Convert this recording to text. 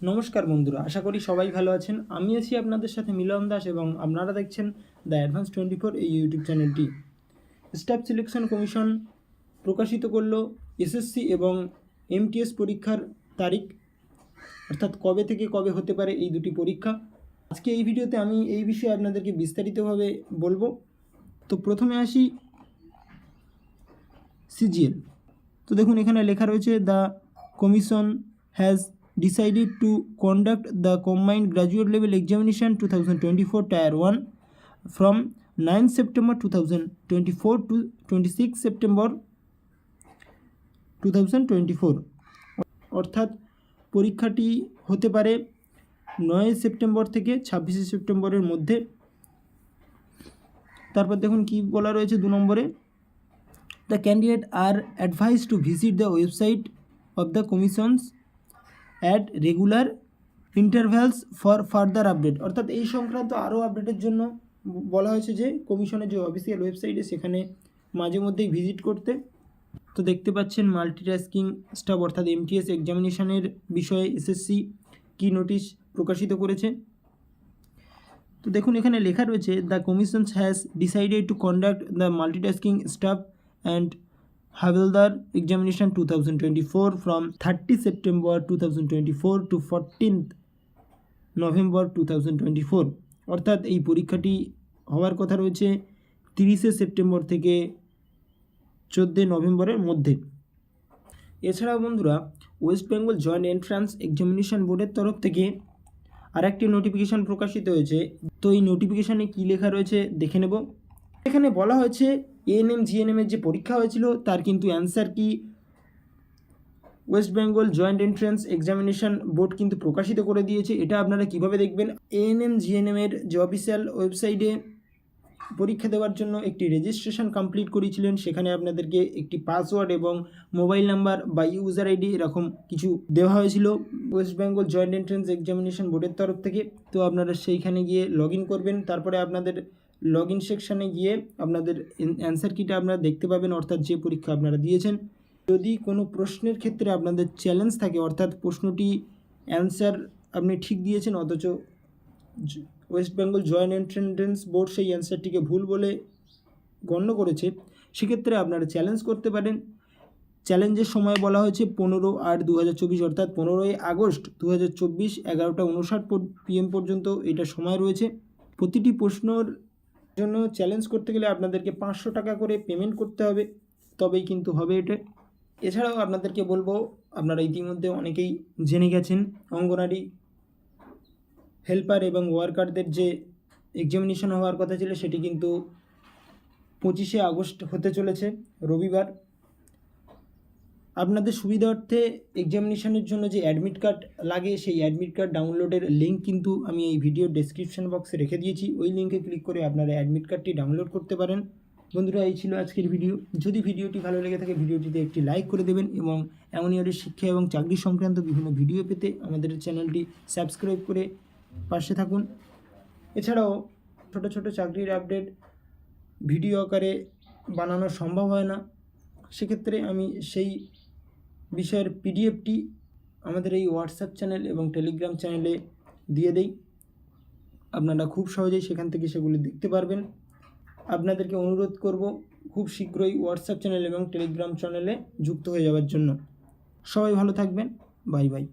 নমস্কার বন্ধুরা, আশা করি সবাই ভালো আছেন। আমি আছি আপনাদের সাথে মিলন দাস এবং আপনারা দেখছেন দ্য অ্যাডভান্স টোয়েন্টি ফোর এই ইউটিউব চ্যানেলটি। স্টাফ সিলেকশন কমিশন প্রকাশিত করল এসএসসি এবং এমটিএস পরীক্ষার তারিখ, অর্থাৎ কবে থেকে কবে হতে পারে এই দুটি পরীক্ষা। আজকে এই ভিডিওতে আমি এই বিষয়ে আপনাদেরকে বিস্তারিতভাবে বলব। তো প্রথমে আসি সিজিএল। তো দেখুন, এখানে লেখা রয়েছে, the commission has to the two twenty four tier one from nine September two thousand twenty four to twenty six September two thousand twenty four অর্থাৎ পরীক্ষাটি হতে পারে নয় সেপ্টেম্বর থেকে ছাব্বিশে সেপ্টেম্বরের মধ্যে। তারপর দেখুন কি বলা রয়েছে দু নম্বরে। The candidate are advised to visit the website of the commissions at regular intervals for further update অর্থাৎ এই সংক্রান্ত আরও আপডেটের জন্য বলা হয়েছে যে কমিশনের যে অফিসিয়াল ওয়েবসাইটে সেখানে মাঝে মধ্যেই ভিজিট করতে। তো দেখতে পাচ্ছেন মাল্টিটাস্কিং স্টাফ অর্থাৎ এমটিএস এক্সামিনেশনের বিষয়ে এসএসসি কি নোটিশ প্রকাশিত করেছে। তো দেখুন, এখানে লেখা রয়েছে the commissions has decided to conduct the multitasking staff and havaldar examination two thousand twenty four from thirty September to to fourteenth November two অর্থাৎ এই পরীক্ষাটি হওয়ার কথা রয়েছে তিরিশে সেপ্টেম্বর থেকে চোদ্দোই নভেম্বরের মধ্যে। এছাড়াও বন্ধুরা West Bengal joint entrance examination বোর্ডের তরফ থেকে আরেকটি নোটিফিকেশান প্রকাশিত হয়েছে। তো এই নোটিফিকেশানে কী লেখা রয়েছে দেখে নেব। এখানে বলা হয়েছে এএনএম জিএনএম এর যে পরীক্ষা হয়েছিল, তার কিন্তু অ্যান্সার কি? West Bengal joint entrance examination board কিন্তু প্রকাশিত করে দিয়েছে। এটা আপনারা কীভাবে দেখবেন? এএনএম জিএনএম এর যে অফিসিয়াল ওয়েবসাইটে পরীক্ষা দেওয়ার জন্য একটি রেজিস্ট্রেশন কমপ্লিট করেছিলেন। সেখানে আপনাদেরকে একটি পাসওয়ার্ড এবং মোবাইল নাম্বার বা ইউজার আইডি এরকম কিছু দেওয়া হয়েছিল West Bengal joint entrance examination বোর্ডের তরফ থেকে। তো আপনারা সেইখানে গিয়ে লগ করবেন। তারপরে আপনাদের লগ ইন সেকশানে গিয়ে আপনাদের অ্যান্সার কিটা আপনারা দেখতে পাবেন, অর্থাৎ যে পরীক্ষা আপনারা দিয়েছেন। যদি কোনো প্রশ্নের ক্ষেত্রে আপনাদের চ্যালেঞ্জ থাকে, অর্থাৎ প্রশ্নটি অ্যান্সার আপনি ঠিক দিয়েছেন, অথচ West Bengal joint entrance board সেই অ্যান্সারটিকে ভুল বলে গণ্য করেছে, সেক্ষেত্রে আপনারা চ্যালেঞ্জ করতে পারেন। চ্যালেঞ্জের সময় বলা হয়েছে পনেরো আট দু অর্থাৎ পনেরোই আগস্ট দু হাজার চব্বিশ, এগারোটা উনষাট পিএম পর্যন্ত এটা সময় রয়েছে। প্রতিটি প্রশ্নর জন্য চ্যালেঞ্জ করতে গেলে আপনাদেরকে পাঁচশো টাকা করে পেমেন্ট করতে হবে, তবেই কিন্তু হবে এটা। এছাড়াও আপনাদেরকে বলব, আপনারা ইতিমধ্যে অনেকেই জেনে গেছেন, অঙ্গনারী হেল্পার এবং ওয়ার্কারদের যে এক্সামিনেশন হওয়ার কথা ছিল, সেটি কিন্তু পঁচিশে আগস্ট হতে চলেছে, রবিবার। আপনাদের সুবিধার্থে এক্সামিনেশনের জন্য যে অ্যাডমিট কার্ড লাগে, সেই অ্যাডমিট কার্ড ডাউনলোডের লিঙ্ক কিন্তু আমি এই ভিডিও ডেসক্রিপশন বক্সে রেখে দিয়েছি। ওই লিঙ্কে ক্লিক করে আপনারা অ্যাডমিট কার্ডটি ডাউনলোড করতে পারেন। বন্ধুরা, এই ছিল আজকের ভিডিও যদি ভিডিওটি ভালো লেগে থাকে ভিডিওটিতে একটি লাইক করে দেবেন এবং এমন ইয়ারের শিক্ষা এবং চাকরি সংক্রান্ত বিভিন্ন ভিডিও পেতে আমাদের চ্যানেলটি সাবস্ক্রাইব করে পাশে থাকুন। এছাড়াও ছোট ছোট চাকরির আপডেট ভিডিও আকারে বানানো সম্ভব হয় না। সেক্ষেত্রে আমি সেই বিষয়ের পিডিএফটি আমাদের এই হোয়াটসঅ্যাপ চ্যানেল এবং টেলিগ্রাম চ্যানেলে দিয়ে দেই। আপনারা খুব সহজেই সেখান থেকে সেগুলি দেখতে পারবেন। আপনাদেরকে অনুরোধ করব খুব শীঘ্রই হোয়াটসঅ্যাপ চ্যানেল এবং টেলিগ্রাম চ্যানেলে যুক্ত হয়ে যাওয়ার জন্য। সবাই ভালো থাকবেন। Bye bye.